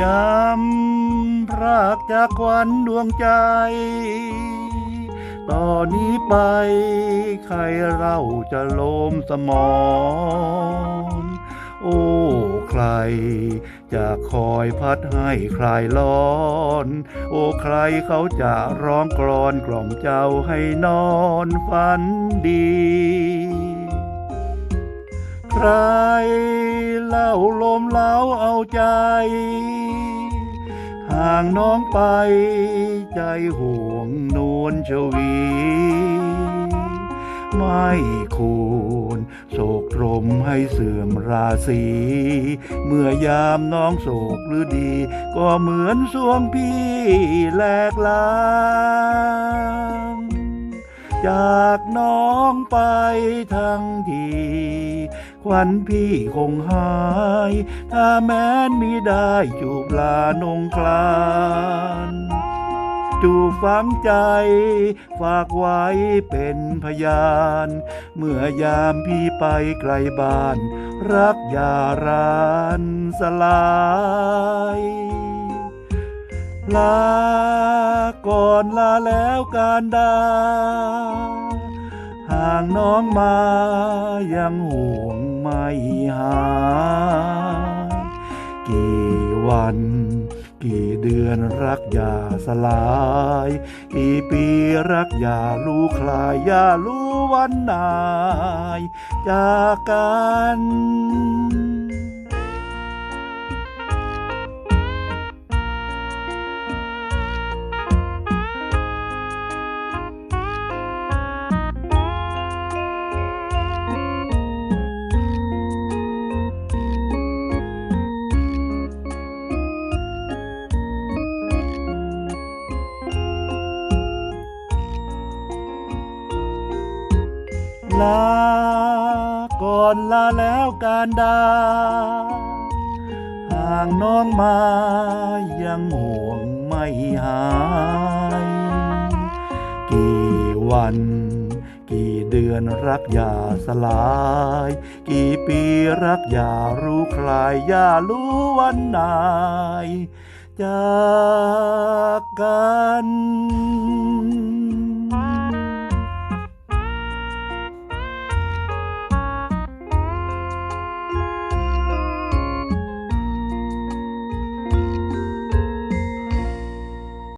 จำพรากจากควันดวงใจ ตอนนี้ไปใครเราจะโลมสมองโอ้ใคร จะคอยพัดให้คลายร้อน โอ้ใครเขาจะร้องกรอนกล่อมเจ้าให้นอนฝันดี ใครเล่าลมเล้าเอาใจ ห่างน้องไปใจห่วงนวลชวี ไม่ควรโศกตรมให้เสื่อมราศี เมื่อยามน้องโศกหรือดี ก็เหมือนสวงพี่แหลกลาง จากน้องไปทั้งทีควันพี่คงหาย ถ้าแม้นมีได้จูบลานงคลานจูบฝังใจ ฝากไว้เป็นพยาน เมื่อยามพี่ไปไกลบ้าน รักยารานสลาย ลา ก่อนลาแล้วการดา ห่างน้องมายังห่วงไม่หายกี่วัน กี่เดือนรักอย่าสลาย กี่ปีรักอย่ารู้คลายอย่ารู้วันนายจากกัน ลา ก่อนลาแล้วการดา ห่างน้องมายังห่วงไม่หาย กี่วันกี่เดือนรักอย่าสลาย กี่ปีรักอย่ารู้คลายอย่ารู้วันนายจากกัน